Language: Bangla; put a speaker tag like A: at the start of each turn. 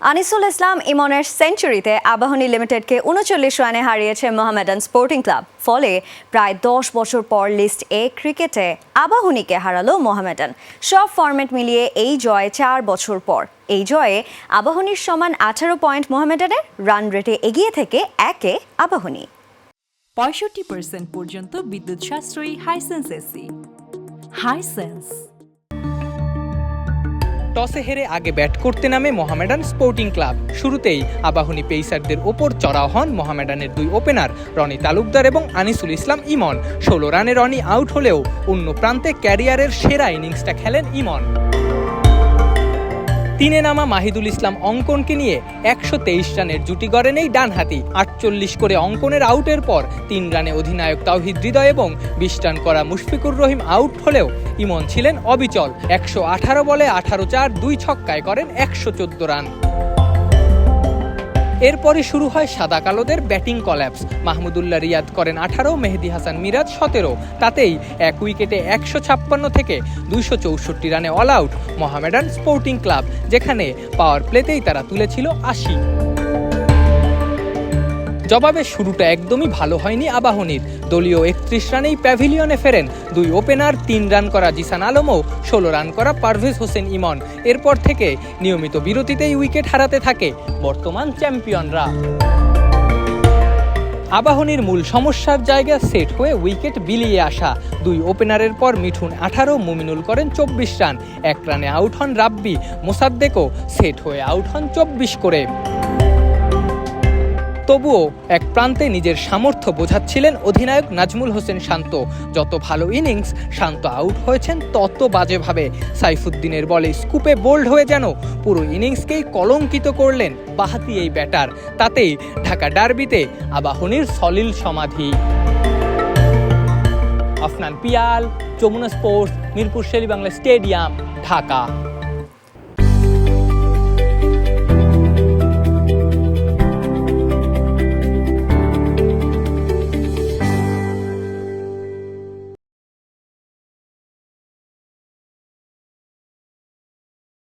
A: আনিসুল ইসলাম ইমনের সেঞ্চুরিতে আবাহনী লিমিটেডকে উনচল্লিশ রানে হারিয়েছে মোহামেডান স্পোর্টিং ক্লাব। ফলে প্রায় দশ বছর পর লিস্ট এ ক্রিকেটে আবাহনীকে হারালো মোহামেডান। সব ফরম্যাট মিলিয়ে এই জয় চার বছর পর। এই জয়ে আবাহনীর সমান আঠারো পয়েন্ট মোহামেডানের রান রেটে এগিয়ে থেকে একে আবাহনী।
B: পঁয়ষট্টি পার্সেন্ট পর্যন্ত বিদ্যুৎ সাশ্রয়ী হাইসেন্স এসি হাইসেন্স
C: টসে হেরে আগে ব্যাট করতে নামে মোহামেডান স্পোর্টিং ক্লাব। শুরুতেই আবাহনী পেইসারদের ওপর চড়াও হন মোহামেডানের দুই ওপেনার, রনি তালুকদার এবং আনিসুল ইসলাম ইমন। ষোলো রানে রনি আউট হলেও অন্য প্রান্তে ক্যারিয়ারের সেরা ইনিংসটা খেলেন ইমন। তিনে নামা মাহিদুল ইসলাম অঙ্কনকে নিয়ে একশো তেইশ রানের জুটি গড়েন এই ডানহাতি। আটচল্লিশ করে অঙ্কনের আউটের পর তিন রানে অধিনায়ক তাওহিদ হৃদয় এবং বিশ রান করা মুশফিকুর রহিম আউট হলেও ইমন ছিলেন অবিচল। একশো আঠারো বলে আঠারো চার দুই ছক্কায় করেন একশো চোদ্দ রান। এরপরে শুরু হয় সাদা কালোদের ব্যাটিং কলাপস। মাহমুদুল্লাহ রিয়াদ করেন আঠারো, মেহেদি হাসান মিরাজ সতেরো। তাতেই এক উইকেটে একশো ছাপ্পান্ন থেকে দুইশো চৌষট্টি রানে all out Mohammedan sporting club, যেখানে পাওয়ার প্লেতেই তারা তুলেছিল আশি। জবাবে শুরুটা একদমই ভালো হয়নি আবাহনীর। দলীয় একত্রিশ রানেই প্যাভিলিয়নে ফেরেন দুই ওপেনার, তিন রান করা জিসান আলমও ষোলো রান করা পারভেজ হোসেন ইমন। এরপর থেকে নিয়মিত বিরতিতেই উইকেট হারাতে থাকে বর্তমান চ্যাম্পিয়নরা। আবাহনীর মূল সমস্যার জায়গা সেট হয়ে উইকেট বিলিয়ে আসা। দুই ওপেনারের পর মিঠুন আঠারো, মুমিনুল করেন চব্বিশ রান। এক রানে আউট হন রাব্বি, মোসাদ্দেকও সেট হয়ে আউট হন চব্বিশ করে। তবুও এক প্রান্তে নিজের সামর্থ্য বোঝাচ্ছিলেন অধিনায়ক নাজমুল হোসেন শান্ত। যত ভালো ইনিংস শান্ত আউট হয়েছেন, তত বাজেভাবে সাইফুদ্দিনের বলে স্কুপে বোল্ড হয়ে যেন পুরো ইনিংসকেই কলঙ্কিত করলেন বাহাতি এই ব্যাটার। তাতেই ঢাকা ডার্বিতে আবাহনীর সলিল সমাধি। Afnan Piyal, Jamuna sports, Mirpur Sher-e-Bangla stadium, Dhaka.